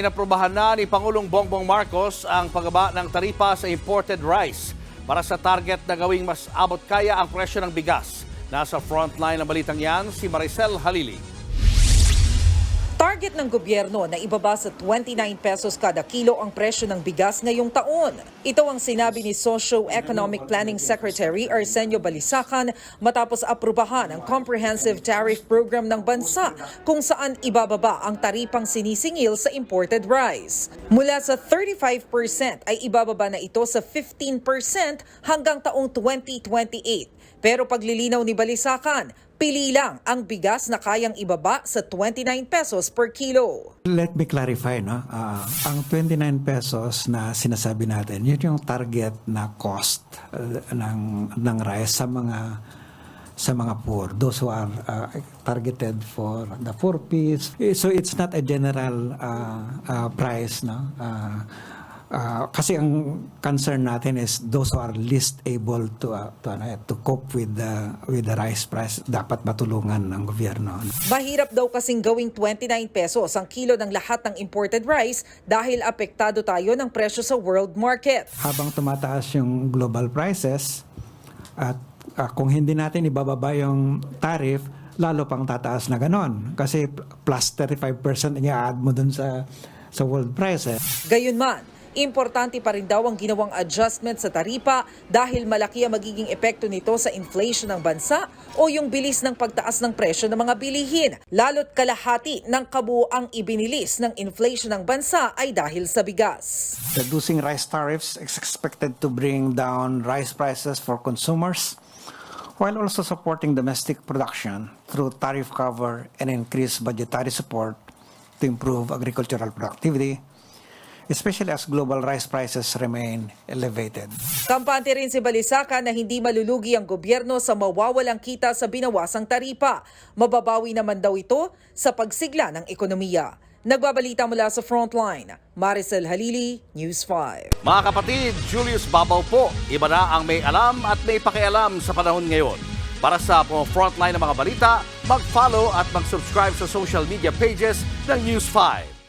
inaprubahan na ni Pangulong Bongbong Marcos ang pagbaba ng taripa sa imported rice para sa target na gawing mas abot kaya ang presyo ng bigas. Nasa frontline ng balitang yan si Maricel Halili. Target ng gobyerno na ibaba sa 29 pesos kada kilo ang presyo ng bigas ngayong taon. Ito ang sinabi ni Socio-Economic Planning Secretary Arsenio Balisacan matapos aprubahan ang Comprehensive Tariff Program ng bansa kung saan ibababa ang taripang sinisingil sa imported rice. Mula sa 35% ay ibababa na ito sa 15% hanggang taong 2028. Pero paglilinaw ni Balisacan, pili lang ang bigas na kayang ibaba sa 29 pesos per kilo. Let me clarify, no? Ah, ang 29 pesos na sinasabi natin, yun yung target na cost uh, ng ng rice sa mga sa mga poor, those who are uh, targeted for the poor piece. Eh, So it's not a general uh, uh, price, no? Uh, uh, kasi ang concern natin is those who are least able to uh, to, ano, eh, to cope with the with the rice price dapat matulungan ng gobyerno. Mahirap daw kasing gawing 29 pesos ang kilo ng lahat ng imported rice dahil apektado tayo ng presyo sa world market. habang tumataas yung global prices at ah, kung hindi natin ibababa yung tariff, lalo pang tataas na ganon. Kasi plus 35% ang i-add mo dun sa, sa world prices. Gayunman, importante pa rin daw ang ginawang adjustment sa taripa dahil malaki ang magiging epekto nito sa inflation ng bansa o yung bilis ng pagtaas ng presyo ng mga bilihin. Lalo't kalahati ng kabuoang ibinilis ng inflation ng bansa ay dahil sa bigas. Reducing rice tariffs is expected to bring down rice prices for consumers while also supporting domestic production through tariff cover and increased budgetary support to improve agricultural productivity, especially as global rice prices remain elevated. Kampante rin si Balisaka na hindi malulugi ang gobyerno sa mawawalang kita sa binawasang taripa. Mababawi naman daw ito sa pagsigla ng ekonomiya. Nagbabalita mula sa Frontline, Maricel Halili, News 5. Mga kapatid, Julius Babaw po. Iba na ang may alam at may pakialam sa panahon ngayon. Para sa mga frontline ng mga balita, mag-follow at mag-subscribe sa social media pages ng News 5.